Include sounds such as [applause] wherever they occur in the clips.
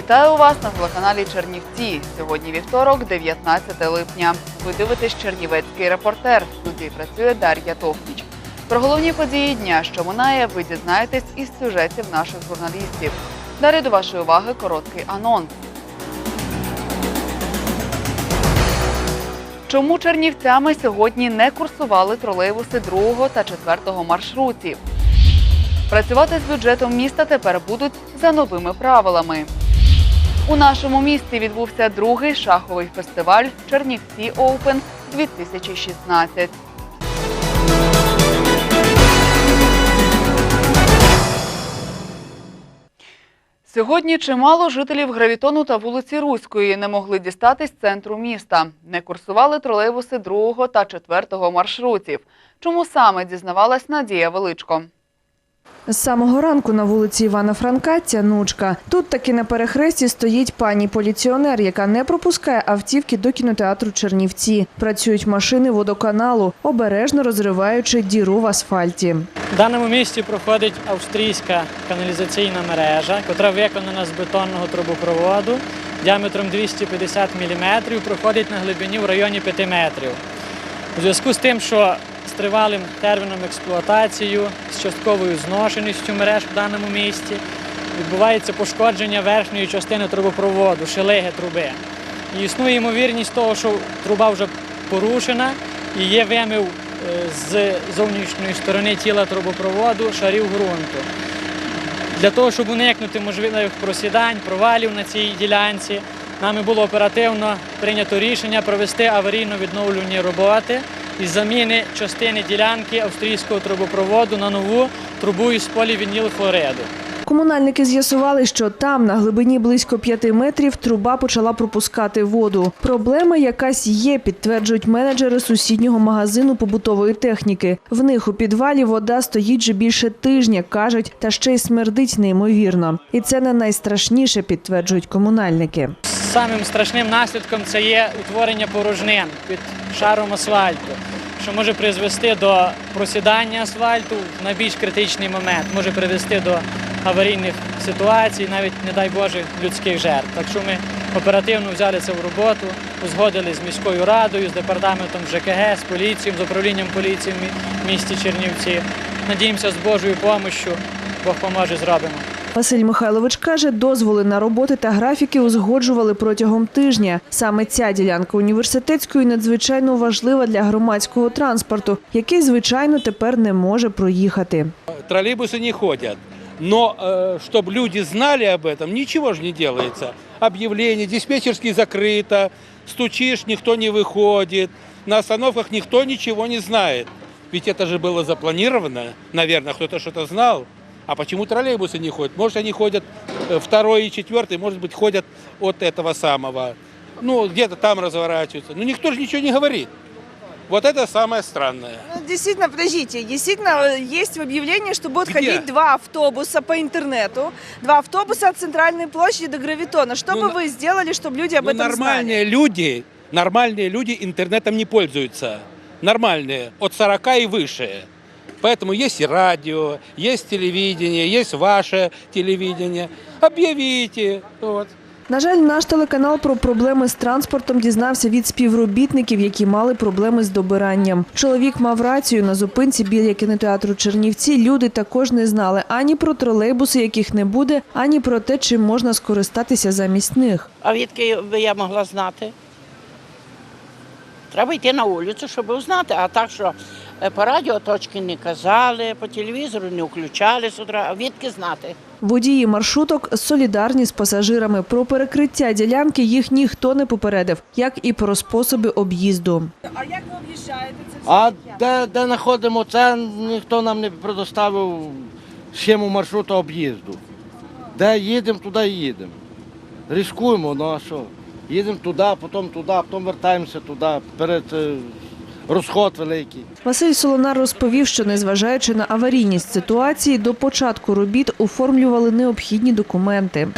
Вітаю вас на телеканалі Чернівці. Сьогодні вівторок, 19 липня. Ви дивитесь Чернівецький репортер. В студії працює Дар'я Товпіч. Про головні події дня, що минає, ви дізнаєтесь із сюжетів наших журналістів. Далі до вашої уваги короткий анонс. Чому чернівцями сьогодні не курсували тролейбуси 2 та 4 маршрутів? Працювати з бюджетом міста тепер будуть за новими правилами. У нашому місті відбувся другий шаховий фестиваль Чернівці Оупен 2016. Сьогодні чимало жителів Гравітону та вулиці Руської не могли дістатись центру міста. Не курсували тролейбуси 2 та 4 маршрутів. Чому саме дізнавалась Надія Величко? З самого ранку на вулиці Івана Франка тянучка. Тут таки на перехресті стоїть пані поліціонер, яка не пропускає автівки до кінотеатру Чернівці. Працюють машини водоканалу, обережно розриваючи діру в асфальті. В даному місті проходить австрійська каналізаційна мережа, яка виконана з бетонного трубопроводу діаметром 250 мм, проходить на глибині в районі 5 метрів. У зв'язку з тим, що з тривалим терміном експлуатації, з частковою зношеністю мереж в даному місті, відбувається пошкодження верхньої частини трубопроводу, шелеги труби. І існує ймовірність того, що труба вже порушена і є вимив е, з зовнішньої сторони тіла трубопроводу шарів ґрунту. Для того, щоб уникнути можливих просідань, провалів на цій ділянці, нами було оперативно прийнято рішення провести аварійно-відновлювані роботи із заміни частини ділянки австрійського трубопроводу на нову трубу із полівінілхлориду. Комунальники з'ясували, що там на глибині близько 5 метрів труба почала пропускати воду. Проблема якась є, підтверджують менеджери сусіднього магазину побутової техніки. В них у підвалі вода стоїть вже більше тижня, кажуть, та ще й смердить неймовірно. І це не найстрашніше, підтверджують комунальники. Самим страшним наслідком це є утворення порожнин під шаром асфальту, що може призвести до просідання асфальту в найбільш критичний момент, може привести до аварійних ситуацій, навіть, не дай Боже, людських жертв. Так що ми оперативно взяли це в роботу, узгодили з міською радою, з департаментом ЖКГ, з поліцією, з управлінням поліції в місті Чернівці. Надіємося, з Божою допомогою Бог поможе, зробимо. Василь Михайлович каже, дозволи на роботи та графіки узгоджували протягом тижня. Саме ця ділянка університетської надзвичайно важлива для громадського транспорту, який, звичайно, тепер не може проїхати. троллейбусы не ходят. Но чтобы люди знали об этом, ничего же не делается. Объявление, диспетчерский закрыто, стучишь, никто не выходит, на остановках никто ничего не знает. Ведь это же было запланировано, наверное, кто-то что-то знал. А почему троллейбусы не ходят? Может, они ходят э, второй и четвертый, может быть, ходят от этого самого. Ну, где-то там разворачиваются. Но никто же ничего не говорит. Вот это самое странное. Ну, Действительно, подождите, действительно э, есть в объявлении, что будут Где? ходить два автобуса по интернету, два автобуса от центральной площади до Гравитона. Что Ну, бы вы сделали, чтобы люди об Ну, этом знали? нормальные люди, нормальные люди интернетом не пользуются. Нормальные, от 40 и выше. Поэтому есть и радио, есть телевидение, есть ваше телевидение. Объявите. Вот. На жаль, наш телеканал про проблеми з транспортом дізнався від співробітників, які мали проблеми з добиранням. Чоловік мав рацію на зупинці біля кінотеатру Чернівці. Люди також не знали ані про тролейбуси, яких не буде, ані про те, чим можна скористатися замість них. А відки би я могла знати? Треба йти на вулицю, щоб узнати. А так, що по радіо точки не казали, по телевізору не включали з утра, а відки знати? Водії маршруток солідарні з пасажирами. Про перекриття ділянки їх ніхто не попередив, як і про способи об'їзду. А як ви об'їжджаєте це А де, де знаходимо це, ніхто нам не предоставив схему маршруту об'їзду. Де їдемо, туди і їдемо. Рискуємо, ну а що? Їдемо туди, потім туди, потім вертаємося туди, перед е, розход великий. Василь Солонар розповів, що незважаючи на аварійність ситуації, до початку робіт оформлювали необхідні документи.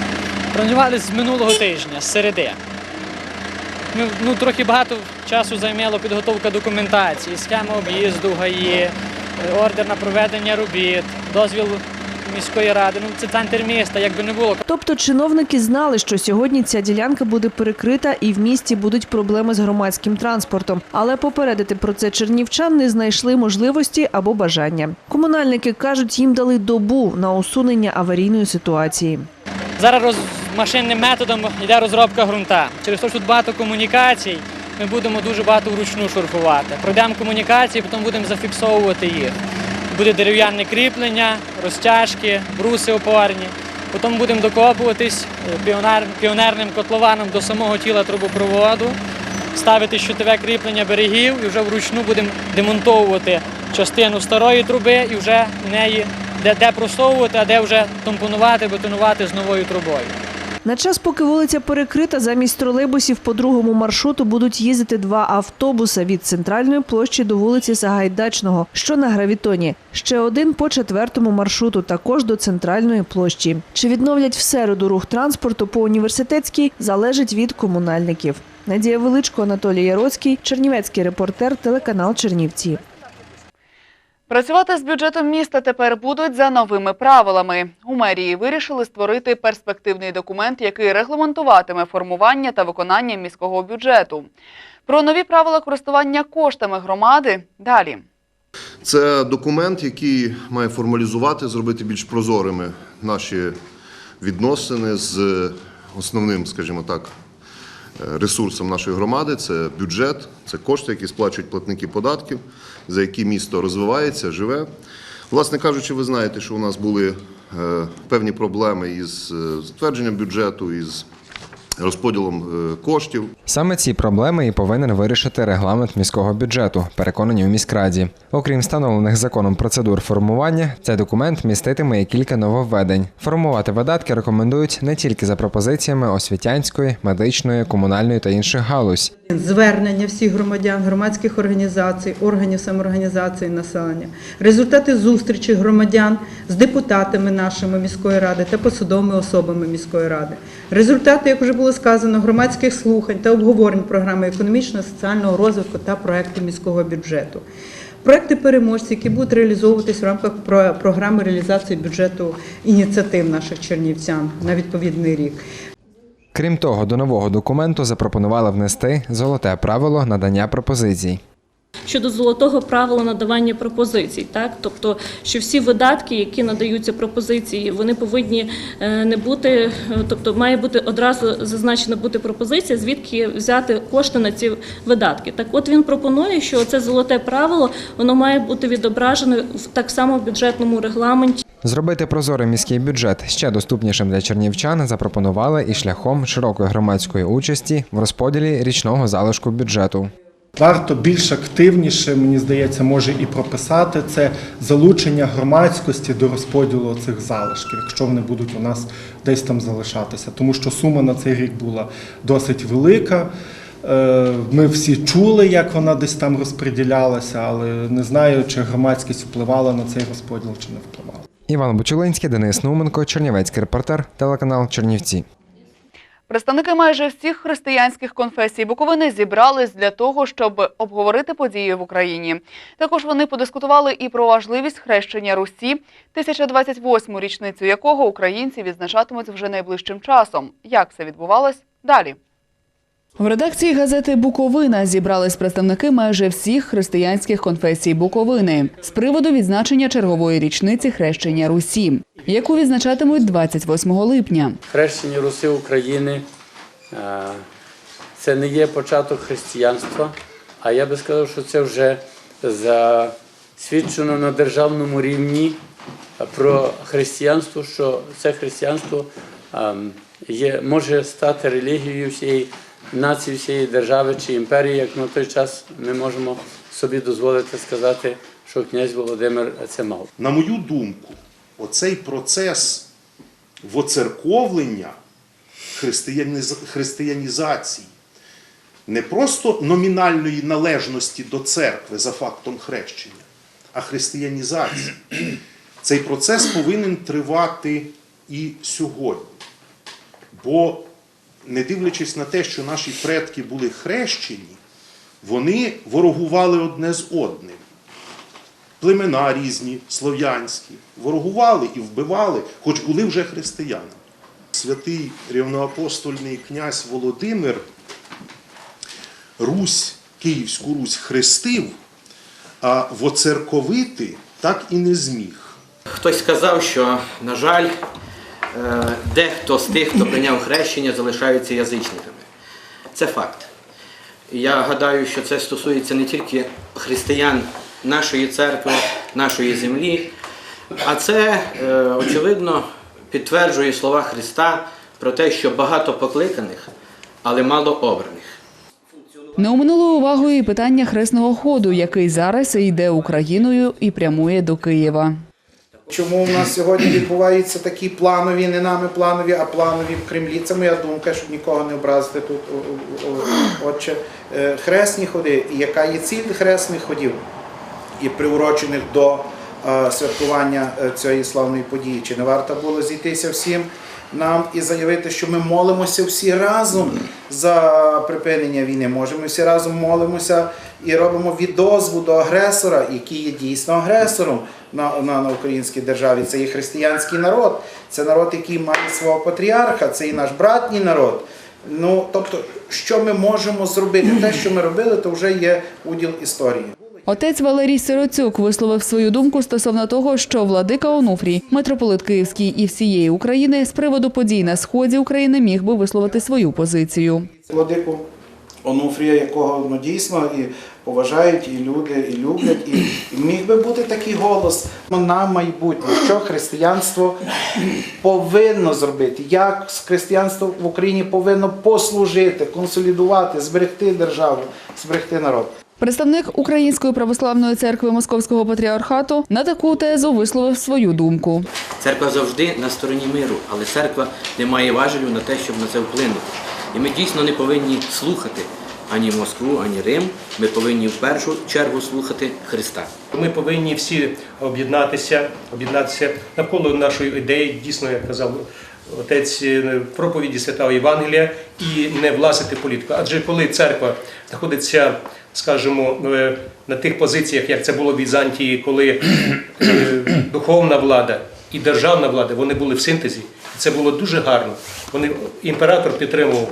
Бронювалися з минулого тижня, з середи. Ну, ну, трохи багато часу займало підготовка документації, схема об'їзду ГАІ, е, ордер на проведення робіт, дозвіл міської ради. Ну, це центр міста, якби не було. Тобто чиновники знали, що сьогодні ця ділянка буде перекрита і в місті будуть проблеми з громадським транспортом. Але попередити про це чернівчан не знайшли можливості або бажання. Комунальники кажуть, їм дали добу на усунення аварійної ситуації. Зараз роз... машинним методом йде розробка ґрунта. Через те, що тут багато комунікацій, ми будемо дуже багато вручну шурфувати. Пройдемо комунікації, потім будемо зафіксовувати їх. Буде дерев'яне кріплення, розтяжки, бруси опорні. Потім будемо докопуватись е, піонер... піонерним котлованом до самого тіла трубопроводу, ставити щитове кріплення берегів і вже вручну будемо демонтовувати частину старої труби і вже в неї де, де просовувати, а де вже тампонувати, бетонувати з новою трубою. На час, поки вулиця перекрита, замість тролейбусів по другому маршруту будуть їздити два автобуси від центральної площі до вулиці Сагайдачного, що на гравітоні. Ще один по четвертому маршруту, також до центральної площі. Чи відновлять в середу рух транспорту по університетській, залежить від комунальників. Надія Величко, Анатолій Яроцький, Чернівецький репортер, телеканал Чернівці. Працювати з бюджетом міста тепер будуть за новими правилами. У мерії вирішили створити перспективний документ, який регламентуватиме формування та виконання міського бюджету. Про нові правила користування коштами громади далі. Це документ, який має формалізувати, зробити більш прозорими наші відносини з основним, скажімо так, ресурсом нашої громади це бюджет, це кошти, які сплачують платники податків, за які місто розвивається, живе. Власне кажучи, ви знаєте, що у нас були е, певні проблеми із е, затвердженням бюджету, із розподілом е, коштів. Саме ці проблеми і повинен вирішити регламент міського бюджету, переконані у міськраді. Окрім встановлених законом процедур формування, цей документ міститиме і кілька нововведень. Формувати видатки рекомендують не тільки за пропозиціями освітянської, медичної, комунальної та інших галузь. Звернення всіх громадян, громадських організацій, органів самоорганізації населення, результати зустрічі громадян з депутатами нашими міської ради та посадовими особами міської ради, результати, як вже було сказано, громадських слухань та обговорень програми економічно-соціального розвитку та проекту міського бюджету. Проекти переможців, які будуть реалізовуватись в рамках програми реалізації бюджету ініціатив наших чернівцян на відповідний рік. Крім того, до нового документу запропонували внести золоте правило надання пропозицій. Щодо золотого правила надавання пропозицій, так тобто, що всі видатки, які надаються пропозиції, вони повинні е, не бути, е, тобто має бути одразу зазначена бути пропозиція, звідки взяти кошти на ці видатки. Так, от він пропонує, що це золоте правило воно має бути відображено так само в бюджетному регламенті. Зробити прозорий міський бюджет ще доступнішим для чернівчан запропонували і шляхом широкої громадської участі в розподілі річного залишку бюджету. Варто більш активніше, мені здається, може і прописати це залучення громадськості до розподілу цих залишків, якщо вони будуть у нас десь там залишатися. Тому що сума на цей рік була досить велика. Е, Ми всі чули, як вона десь там розподілялася, але не знаю, чи громадськість впливала на цей розподіл, чи не впливала. Іван Бучулинський, Денис Нуменко, Чернівецький репортер, телеканал Чернівці. Представники майже всіх християнських конфесій Буковини зібрались для того, щоб обговорити події в Україні. Також вони подискутували і про важливість хрещення Русі, 1028-му річницю якого українці відзначатимуть вже найближчим часом. Як це відбувалось далі? В редакції газети Буковина зібрались представники майже всіх християнських конфесій Буковини з приводу відзначення чергової річниці хрещення Русі, яку відзначатимуть 28 липня. Хрещення Руси України е, це не є початок християнства, а я би сказав, що це вже засвідчено на державному рівні про християнство, що це християнство е, є, може стати релігією всієї нації, всієї держави чи імперії, як на той час ми можемо собі дозволити сказати, що князь Володимир це мав. На мою думку, оцей процес воцерковлення християнізації, не просто номінальної належності до церкви за фактом хрещення, а християнізації. Цей процес повинен тривати і сьогодні. Бо, не дивлячись на те, що наші предки були хрещені, вони ворогували одне з одним. Племена різні, слов'янські, ворогували і вбивали, хоч були вже християнами. Святий рівноапостольний князь Володимир Русь, Київську Русь хрестив, а воцерковити так і не зміг. Хтось сказав, що, на жаль, дехто з тих, хто прийняв хрещення, залишаються язичниками. Це факт. Я гадаю, що це стосується не тільки християн нашої церкви, нашої землі, а це, е, очевидно, підтверджує слова Христа про те, що багато покликаних, але мало обраних. Не оминуло увагою і питання хресного ходу, який зараз йде Україною і прямує до Києва. Чому в нас сьогодні відбуваються такі планові, не нами планові, а планові в Кремлі? Це моя думка, щоб нікого не образити тут. о- о- о- Отже, Е, хресні ходи, і яка є ціль хресних ходів і приурочених до е, святкування е, цієї славної події? Чи не варто було зійтися всім нам і заявити, що ми молимося всі разом за припинення війни? Може, ми всі разом молимося і робимо відозву до агресора, який є дійсно агресором на, на, на українській державі. Це є християнський народ, це народ, який має свого патріарха, це і наш братній народ. Ну тобто, що ми можемо зробити? Те, що ми робили, то вже є уділ історії. Отець Валерій Сироцюк висловив свою думку стосовно того, що владика Онуфрій, митрополит Київський і всієї України з приводу подій на сході України міг би висловити свою позицію. Владику Онуфрія, якого ну, дійсно і поважають, і люди, і люблять, і, і міг би бути такий голос на майбутнє, що християнство повинно зробити, як християнство в Україні повинно послужити, консолідувати, зберегти державу, зберегти народ. Представник Української православної церкви Московського патріархату на таку тезу висловив свою думку. Церква завжди на стороні миру, але церква не має важелю на те, щоб на це вплинути. І ми дійсно не повинні слухати ані Москву, ані Рим. Ми повинні в першу чергу слухати Христа. Ми повинні всі об'єднатися, об'єднатися навколо нашої ідеї, дійсно, як казав отець е, проповіді Святого Євангелія, і не влазити в політику. Адже коли церква знаходиться, скажімо, е, на тих позиціях, як це було в Візантії, коли е, духовна влада і державна влада вони були в синтезі, це було дуже гарно. Вони імператор підтримував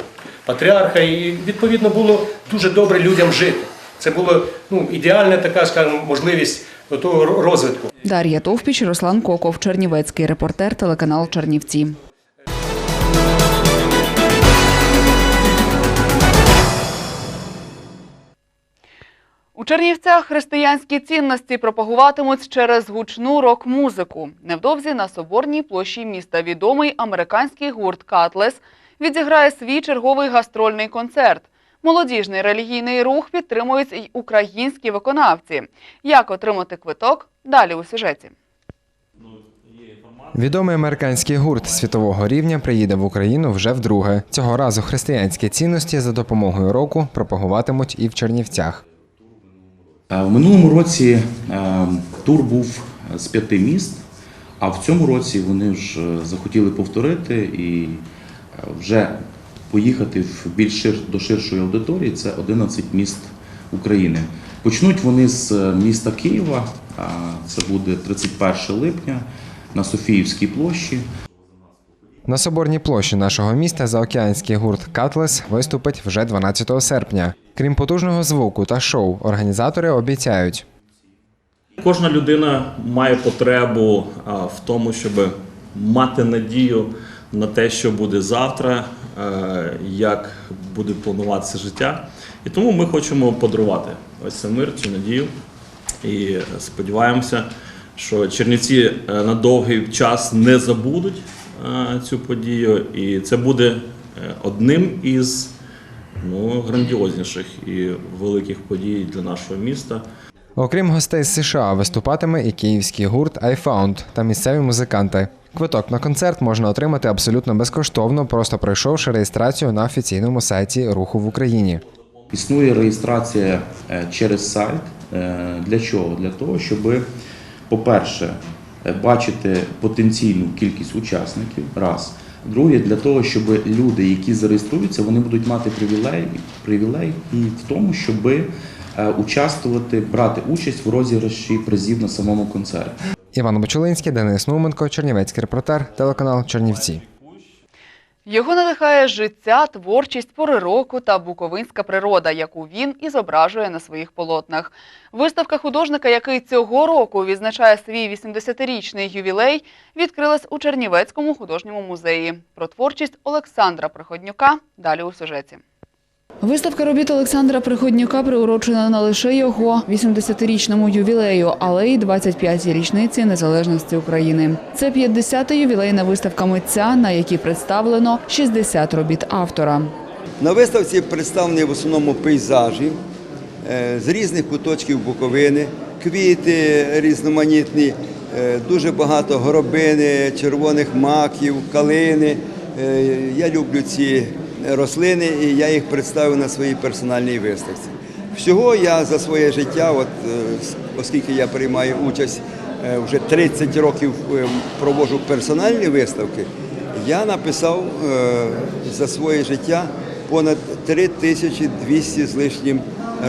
патріарха, і відповідно було дуже добре людям жити. Це була ну, ідеальна така, скажімо, можливість до того розвитку. Дар'я Товпіч, Руслан Коков, Чернівецький репортер, телеканал Чернівці. У Чернівцях християнські цінності пропагуватимуть через гучну рок-музику. Невдовзі на Соборній площі міста відомий американський гурт Катлес відзіграє свій черговий гастрольний концерт. Молодіжний релігійний рух підтримують й українські виконавці. Як отримати квиток? Далі у сюжеті. Відомий американський гурт світового рівня приїде в Україну вже вдруге. Цього разу християнські цінності за допомогою року пропагуватимуть і в Чернівцях. Е, В минулому році е, тур був з п'яти міст, а в цьому році вони ж е, захотіли повторити і вже поїхати в більш шир, до ширшої аудиторії. Це 11 міст України. Почнуть вони з міста Києва. Це буде 31 липня на Софіївській площі. На соборній площі нашого міста заокеанський гурт Катлес виступить вже 12 серпня. Крім потужного звуку та шоу, організатори обіцяють. Кожна людина має потребу в тому, щоб мати надію на те, що буде завтра, е, як буде плануватися життя. І тому ми хочемо подарувати ось цей мир, цю надію. І сподіваємося, що Чернівці е, на довгий час не забудуть цю подію, і це буде е, одним із ну, грандіозніших і великих подій для нашого міста. Окрім гостей з США, виступатиме і київський гурт iFound та місцеві музиканти. Квиток на концерт можна отримати абсолютно безкоштовно, просто пройшовши реєстрацію на офіційному сайті руху в Україні. Існує реєстрація е, через сайт. Е, Для чого? Для того, щоб, по-перше, е, бачити потенційну кількість учасників. Раз. Друге, для того, щоб люди, які зареєструються, вони будуть мати привілей, привілей і в тому, щоб е, участвувати, брати участь в розіграші призів на самому концерті. Іван Бочулинський, Денис Нуменко, Чернівецький репортер, телеканал Чернівці. Його надихає життя, творчість, пори року та буковинська природа, яку він і зображує на своїх полотнах. Виставка художника, який цього року відзначає свій 80-річний ювілей, відкрилась у Чернівецькому художньому музеї. Про творчість Олександра Приходнюка далі у сюжеті. Виставка робіт Олександра Приходнюка приурочена не лише його 80-річному ювілею, але й 25-й річниці незалежності України. Це 50-та ювілейна виставка митця, на якій представлено 60 робіт автора. На виставці представлені в основному пейзажі е, з різних куточків Буковини, квіти різноманітні, е, дуже багато горобини, червоних маків, калини. Е, Я люблю ці рослини і я їх представив на своїй персональній виставці. Всього я за своє життя, от, е, оскільки я приймаю участь е, вже 30 років е, проводжу персональні виставки, я написав за своє життя понад 3200 з лишнім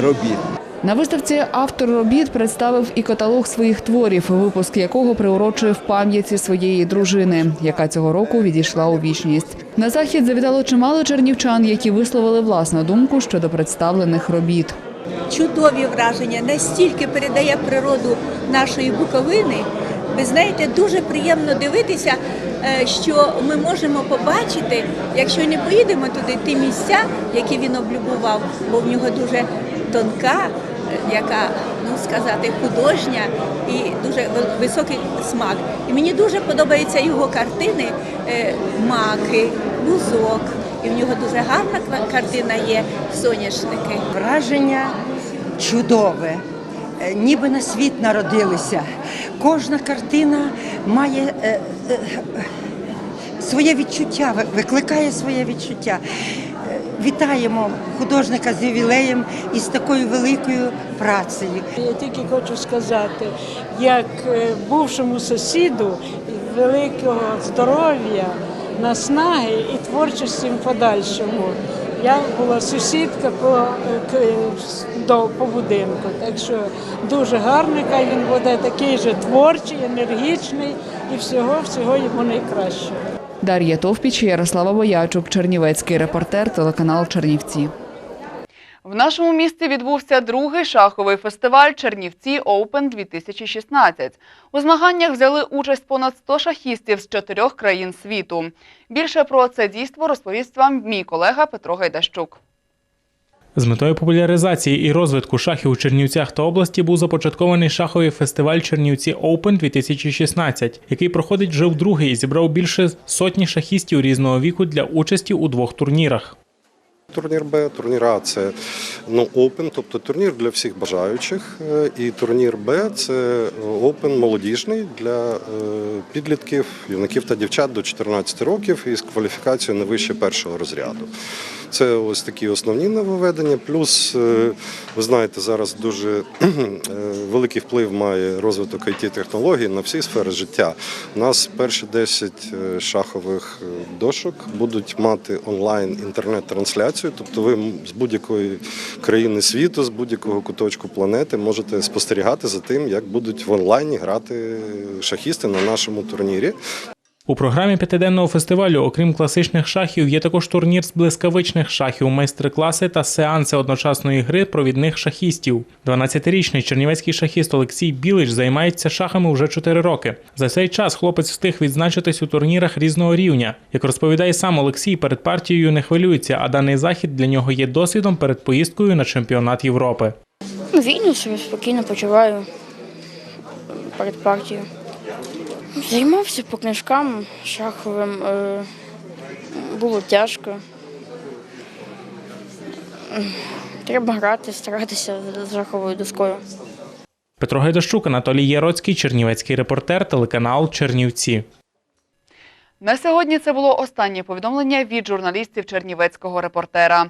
робіт. На виставці автор робіт представив і каталог своїх творів, випуск якого приурочив пам'яті своєї дружини, яка цього року відійшла у вічність. На захід завітало чимало чернівчан, які висловили власну думку щодо представлених робіт. чудові враження, настільки передає природу нашої Буковини. Ви знаєте, дуже приємно дивитися, е, що ми можемо побачити, якщо не поїдемо туди, ті місця, які він облюбував, бо в нього дуже тонка, яка, ну сказати, художня і дуже високий смак. І мені дуже подобаються його картини е, маки, бузок. І в нього дуже гарна картина є соняшники. Враження чудове, Е, ніби на світ народилися. Кожна картина має е, своє відчуття, викликає своє відчуття. Вітаємо художника з ювілеєм і з такою великою працею. Я тільки хочу сказати, як е, бувшому сусіду великого здоров'я, наснаги і творчості в подальшому. Я була сусідка по, до, по будинку, так що дуже гарний, хай він буде такий же творчий, енергічний і всього, всього йому найкраще. Дар'я Товпіч, Ярослава Боячук, Чернівецький репортер, телеканал Чернівці. В нашому місті відбувся другий шаховий фестиваль Чернівці Open 2016. У змаганнях взяли участь понад 100 шахістів з чотирьох країн світу. Більше про це дійство розповість вам мій колега Петро Гайдащук. З метою популяризації і розвитку шахів у Чернівцях та області був започаткований шаховий фестиваль Чернівці Open 2016, який проходить вже вдруге і зібрав більше сотні шахістів різного віку для участі у двох турнірах. Турнір Б, турнір А це ну, Open, тобто турнір для всіх бажаючих. Е, І турнір Б це Open молодіжний для е, підлітків, юнаків та дівчат до 14 років із кваліфікацією не вище першого розряду. Це ось такі основні нововведення. Плюс, е, ви знаєте, зараз дуже [clears throat] е, великий вплив має розвиток it технологій на всі сфери життя. У нас перші 10 е, шахових дошок будуть мати онлайн інтернет-трансляцію. Тобто ви з будь-якої країни світу, з будь-якого куточку планети можете спостерігати за тим, як будуть в онлайні грати шахісти на нашому турнірі. У програмі п'ятиденного фестивалю, окрім класичних шахів, є також турнір з блискавичних шахів, майстер-класи та сеанси одночасної гри провідних шахістів. 12-річний чернівецький шахіст Олексій Білич займається шахами вже 4 роки. За цей час хлопець встиг відзначитись у турнірах різного рівня. Як розповідає сам Олексій, перед партією не хвилюється, а даний захід для нього є досвідом перед поїздкою на чемпіонат Європи. Вільно собі спокійно почуваю перед партією. Займався по книжкам шаховим. е, Було тяжко. Треба грати, старатися з шаховою доскою. Петро Гайдащук, Анатолій Яроцький, Чернівецький репортер, телеканал Чернівці. На сьогодні це було останнє повідомлення від журналістів Чернівецького репортера.